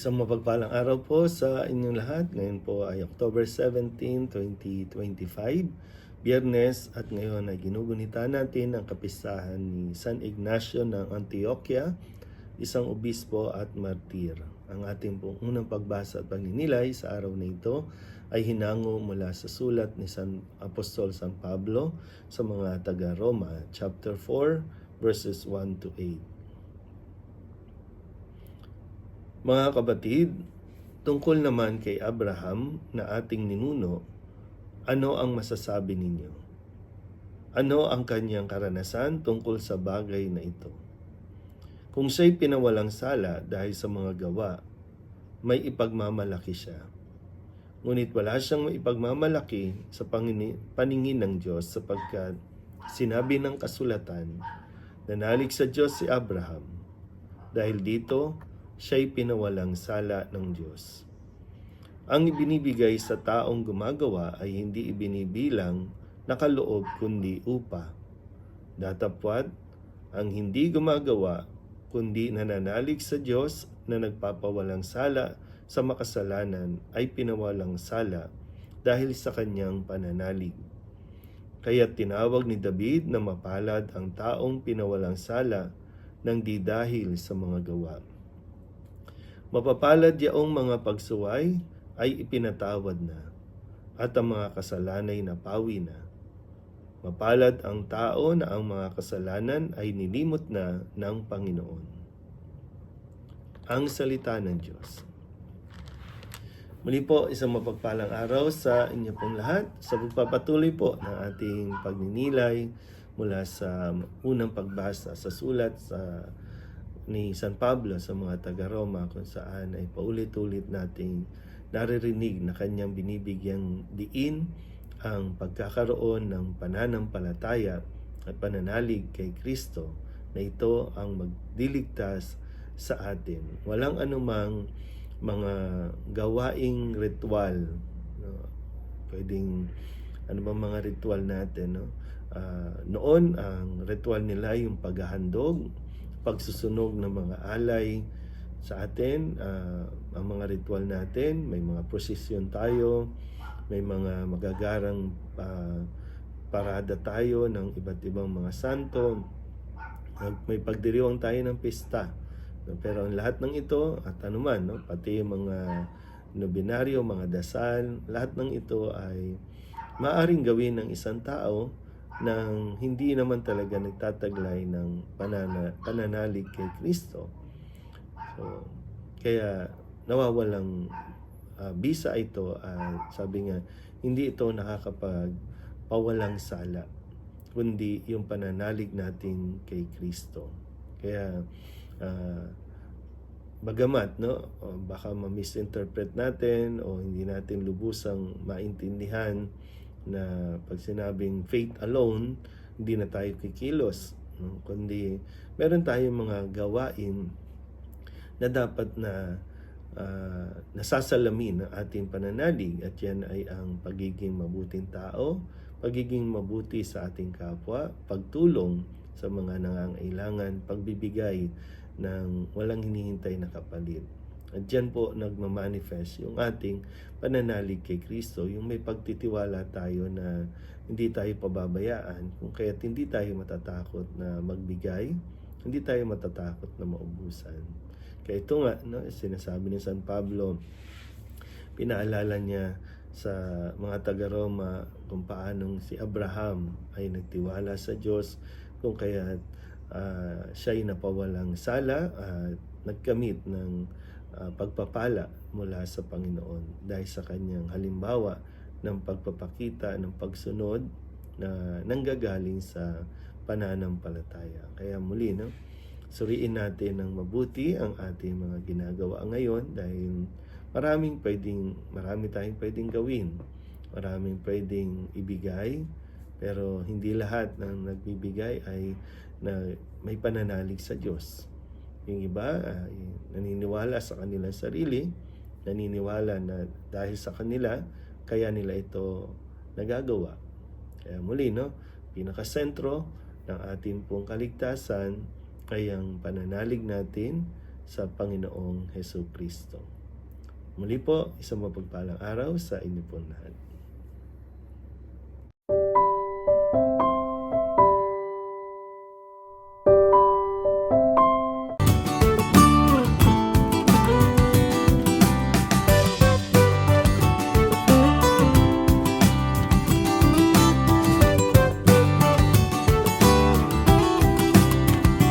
Isang mapagpalang araw po sa inyong lahat. Ngayon po ay October 17, 2025, Biyernes at ngayon ay ginugunita natin ang kapistahan ni San Ignacio ng Antioquia, isang obispo at martir. Ang ating pong unang pagbasa at pagninilay sa araw na ito ay hinango mula sa sulat ni San Apostol San Pablo sa mga taga-Roma, chapter 4, verses 1 to 8. Mga kabatid, tungkol naman kay Abraham na ating ninuno, ano ang masasabi ninyo? Ano ang kanyang karanasan tungkol sa bagay na ito? Kung siya'y pinawalang sala dahil sa mga gawa, may ipagmamalaki siya. Ngunit wala siyang maipagmamalaki sa paningin ng Diyos sapagkat sinabi ng kasulatan, nanalig sa Diyos si Abraham. Dahil dito, siya'y pinawalang sala ng Diyos. Ang ibinibigay sa taong gumagawa ay hindi ibinibilang nakaloob kundi upa. Datapwat, ang hindi gumagawa kundi nananalig sa Diyos na nagpapawalang sala sa makasalanan ay pinawalang sala dahil sa kanyang pananalig. Kaya tinawag ni David na mapalad ang taong pinawalang sala ng di dahil sa mga gawa. Mapapalad yaong mga pagsuway ay ipinatawad na at ang mga kasalanay na pawi na. Mapalad ang tao na ang mga kasalanan ay nilimot na ng Panginoon. Ang salita ng Diyos. Muli po, isang mapagpalang araw sa inyo pong lahat sa pagpapatuloy po ng ating pagninilay mula sa unang pagbasa sa sulat sa ni San Pablo sa mga taga-Roma kung saan ay paulit-ulit nating naririnig na kanyang binibigyang diin ang pagkakaroon ng pananampalataya at pananalig kay Kristo na ito ang magdiligtas sa atin. Walang anumang mga gawaing ritual. No? Pwedeng ano ba mga ritual natin. No? Ah, noon, ang ritual nila yung paghahandog, pagsusunog ng mga alay sa atin, ah, ang mga ritual natin, may mga prosesyon tayo, may mga magagarang ah, parada tayo ng iba't ibang mga santo, may pagdiriwang tayo ng pista. Pero ang lahat ng ito, at anuman, no, pati mga nobinaryo, mga dasal, lahat ng ito ay maaring gawin ng isang tao nang hindi naman talaga nagtataglay ng panana, pananalig kay Kristo. So, kaya nawawalang ah, bisa ito at sabi nga, hindi ito nakakapag pawalang sala, kundi yung pananalig natin kay Kristo. Kaya, ah, bagamat, no, baka ma-misinterpret natin o hindi natin lubusang maintindihan na pag sinabing faith alone, hindi na tayo kikilos. No? Kundi meron tayong mga gawain na dapat na ah, nasasalamin ng ating pananalig at yan ay ang pagiging mabuting tao, pagiging mabuti sa ating kapwa, pagtulong sa mga nangangailangan, pagbibigay ng walang hinihintay na kapalit. At dyan po nagmamanifest yung ating pananalig kay Kristo, yung may pagtitiwala tayo na hindi tayo pababayaan, kung kaya't hindi tayo matatakot na magbigay, hindi tayo matatakot na maubusan. Kaya ito nga, no, sinasabi ni San Pablo, pinaalala niya sa mga taga-Roma kung paanong si Abraham ay nagtiwala sa Diyos kung kaya uh, siya'y napawalang sala at nagkamit ng ah, pagpapala mula sa Panginoon dahil sa kanyang halimbawa ng pagpapakita ng pagsunod na nanggagaling sa pananampalataya. Kaya muli, no, suriin natin ng mabuti ang ating mga ginagawa ngayon dahil maraming pwedeng, marami tayong pwedeng gawin. Maraming pwedeng ibigay, pero hindi lahat ng nagbibigay ay na may pananalig sa Diyos. Yung iba ay naniniwala sa kanilang sarili, naniniwala na dahil sa kanila, kaya nila ito nagagawa. Kaya muli, no, pinakasentro ng ating pong kaligtasan ay ang pananalig natin sa Panginoong Heso Kristo. Muli po, isang mapagpalang araw sa inyo po lahat.